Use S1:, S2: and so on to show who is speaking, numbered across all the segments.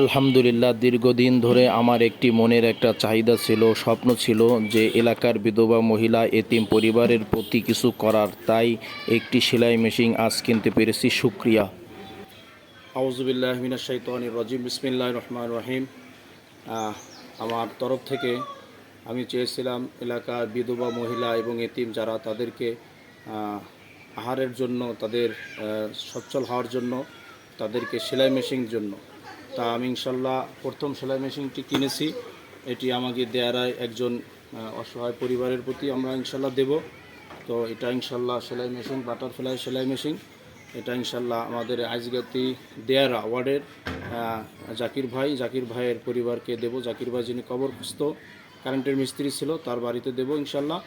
S1: আলহামদুলিল্লাহ, দীর্ঘদিন ধরে আমার একটি মনের একটা চাহিদা ছিল, স্বপ্ন ছিল যে এলাকার বিধবা মহিলা, এতিম পরিবারের প্রতি কিছু করার। তাই একটি সেলাই মেশিন আজ কিনতে পেরেছি শুক্রিয়া আউজুবিল্লাহ মিনা শাইতানির রাজিম বিসমিল্লাহ রহমান রহিম। আমার তরফ থেকে আমি চেয়েছিলাম এলাকার বিধবা মহিলা এবং এতিম যারা তাদেরকে আহারের জন্য, তাদের সচ্ছল হওয়ার জন্য, তাদেরকে সেলাই মেশিন জন্য। তা আমি ইনশাল্লাহ প্রথম সেলাই মেশিনটি কিনেছি। এটি আমাকে দেয়ারায় একজন অসহায় পরিবারের প্রতি আমরা ইনশাল্লাহ দেব। তো এটা ইনশাল্লাহ সেলাই মেশিন, বাটারফ্লাই সেলাই মেশিন। এটা ইনশাল্লাহ আমাদের আইজগাতি দেয়ারা ওয়ার্ডের জাকির ভাই, জাকির ভাইয়ের পরিবারকে দেব। জাকির ভাই যিনি কবরস্থ, কারেন্টের মিস্ত্রি ছিল, তার বাড়িতে দেব ইনশাল্লাহ।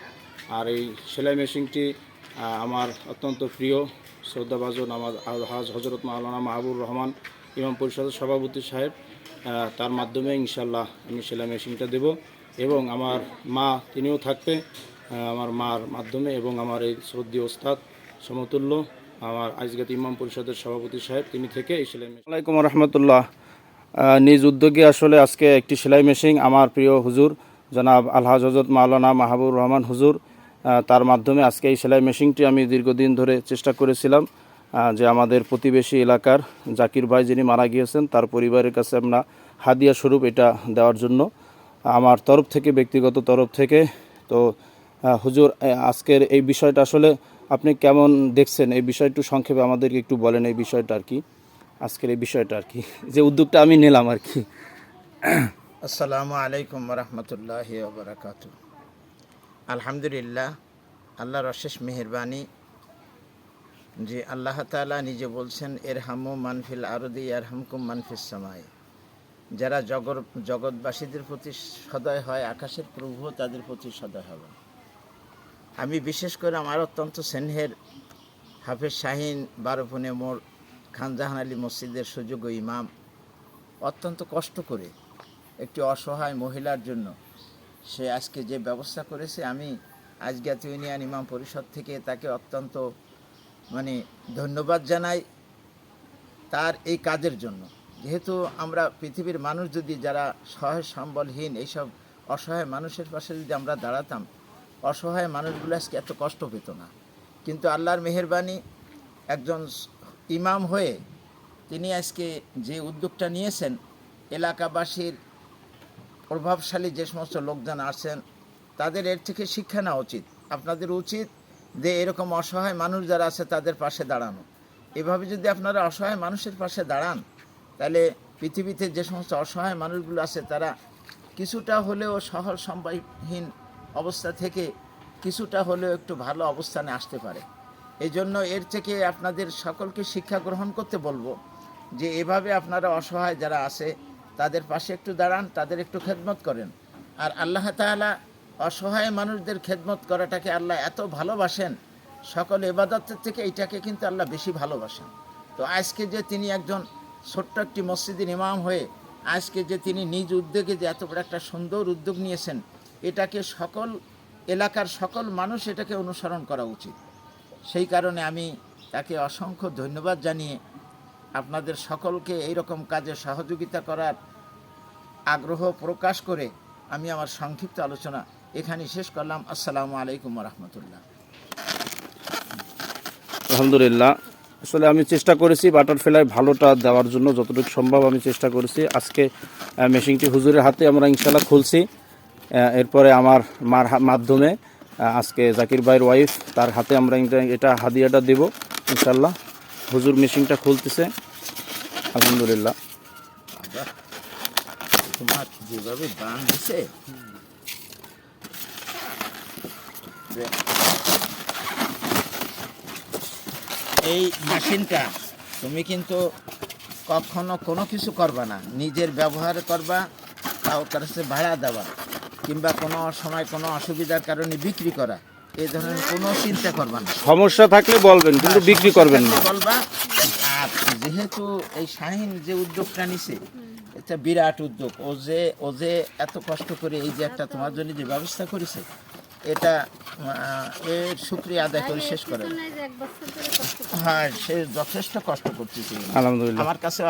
S1: আর এই সেলাই মেশিনটি আমার অত্যন্ত প্রিয়, শ্রদ্ধাভাজন আমার হাজ হজরত মাওলানা মাহবুর রহমান ইমাম পরিষদের সভাপতি সাহেব তার মাধ্যমে ইনশাল্লাহ আমি সেলাই মেশিনটা দেব এবং আমার মা তিনিও থাকবে আমার মার মাধ্যমে এবং আমার এই শ্রদ্ধীয় ওস্তাদ সমতুল্য, আমার আজগাত ইমাম পরিষদের সভাপতি সাহেব, তিনি থেকে এই সেলাই মেশিন আলাইকুম রহমতুল্লাহ। নিজ উদ্যোগে আসলে আজকে একটি সেলাই মেশিন আমার প্রিয় হুজুর, জনাব আলহাজ হজরত মাওলানা মাহবুর রহমান হুজুর তার মাধ্যমে আজকে এই সেলাই মেশিনটি আমি দীর্ঘদিন ধরে চেষ্টা করেছিলাম। যে আমাদের প্রতিবেশী এলাকার জাকির ভাই যিনি মারা গিয়েছেন, তার পরিবারের কাছে আমরা হাদিয়া স্বরূপ এটা দেওয়ার জন্য, আমার তরফ থেকে, ব্যক্তিগত তরফ থেকে। তো হুজুর আজকের এই বিষয়টা আসলে আপনি কেমন দেখছেন? এই বিষয়টা সংক্ষেপে আমাদেরকে একটু বলেন এই বিষয়টা আর কি। আজকের এই বিষয়টা আর কি। যে উদ্যোগটা আমি নিলাম আর কি।
S2: আসসালামু আলাইকুম রহমতুল্লাহ আলহামদুলিল্লাহ, আল্লাহর অশেষ মেহরবানি যে আল্লাহ তাআলা নিজে বলছেন এর হামু মানফিল আরদি আর হামকুম মানফিস সামাই। যারা জগৎ জগৎবাসীদের প্রতি সদয় হয়, আকাশের প্রভু তাদের প্রতি সদয় হবে। আমি বিশেষ করে আমার অত্যন্ত স্নেহের হাফেজ শাহিন বারোপনে মোর খানজাহান আলী মসজিদের সুযোগ্য ইমাম, অত্যন্ত কষ্ট করে একটি অসহায় মহিলার জন্য সে আজকে যে ব্যবস্থা করেছে, আমি আজ আজগাত ইউনিয়ন ইমাম পরিষদ থেকে তাকে অত্যন্ত মানে ধন্যবাদ জানাই তার এই কাজের জন্য। যেহেতু আমরা পৃথিবীর মানুষ যদি যারা সহায় সম্বলহীন এইসব অসহায় মানুষের পাশে যদি আমরা দাঁড়াতাম, অসহায় মানুষগুলো আজকে এত কষ্ট পেত না। কিন্তু আল্লাহর মেহেরবানি একজন ইমাম হয়ে তিনি আজকে যে উদ্যোগটা নিয়েছেন, এলাকাবাসীর প্রভাবশালী যে সমস্ত লোকজন আছেন তাদের এর থেকে শিক্ষা নেওয়া উচিত। আপনাদের উচিত যে এরকম অসহায় মানুষ যারা আছে তাদের পাশে দাঁড়ানো। এভাবে যদি আপনারা অসহায় মানুষের পাশে দাঁড়ান, তাহলে পৃথিবীতে যে সমস্ত অসহায় মানুষগুলো আছে তারা কিছুটা হলেও শহর সম্বাহীন অবস্থা থেকে কিছুটা হলেও একটু ভালো অবস্থানে আসতে পারে। এই জন্য এর থেকে আপনাদের সকলকে শিক্ষা গ্রহণ করতে বলব যে এভাবে আপনারা অসহায় যারা আছে, তাদের পাশে একটু দাঁড়ান, তাদের একটু খেদমত করেন। আর আল্লাহ তাআলা অসহায় মানুষদের খেদমত করাটাকে আল্লাহ এত ভালোবাসেন, সকল এবাদতের থেকে এইটাকে কিন্তু আল্লাহ বেশি ভালোবাসেন। তো আজকে যে তিনি একজন ছোট্ট একটি মসজিদের ইমাম হয়ে, আজকে যে তিনি নিজ উদ্যোগে যে এত বড় একটা সুন্দর উদ্যোগ নিয়েছেন, এটাকে সকল এলাকার সকল মানুষ এটাকে অনুসরণ করা উচিত। সেই কারণে আমি তাকে অসংখ্য ধন্যবাদ জানিয়ে আপনাদের সকলকে এই রকম কাজে সহযোগিতা করার আগ্রহ প্রকাশ করে আমি আমার সংক্ষিপ্ত আলোচনা এখানে শেষ করলাম। আসসালামু আলাইকুম রহমতুল্লাহ।
S1: আলহামদুলিল্লাহ। আসলে আমি চেষ্টা করেছি বাটারফ্লাই ভালোটা দেওয়ার জন্য যতটুকু সম্ভব আমি চেষ্টা করেছি। আজকে মেশিনটি হুজুরের হাতে আমরা ইনশাল্লাহ খুলছি। এরপরে আমার মার মাধ্যমে আজকে জাকির ভাইয়ের ওয়াইফ তার হাতে আমরা এটা- হাদিয়াটা দেব ইনশাল্লাহ হুজুর মেশিনটা খুলতেছে। আলহামদুলিল্লাহ।
S2: তোমার যেভাবে দান দিছে যে- এই মেশিনটা তুমি কিন্তু কখনো কোনো কিছু করবা না। নিজের ব্যবহার করবা কারোর কাছে ভাড়া দেওয়া কিংবা কোনো সময় কোনো অসুবিধার কারণে বিক্রি করা এই ধরনের কোনো চিন্তা করবা না।
S1: সমস্যা থাকলে বলবেন কিন্তু বিক্রি করবেন না।
S2: বলবা আর যেহেতু এই শাহিন যে উদ্যোগটা নিছে এটা বিরাট উদ্যোগ ও যে ও যে এত কষ্ট করে এই যে একটা তোমার জন্য যে ব্যবস্থা করেছে এটা এর শুক্রিয়া আদায় করে শেষ করে হ্যাঁ সে যথেষ্ট কষ্ট করতেছি
S1: আলহামদুলিল্লাহ।
S2: আমার কাছে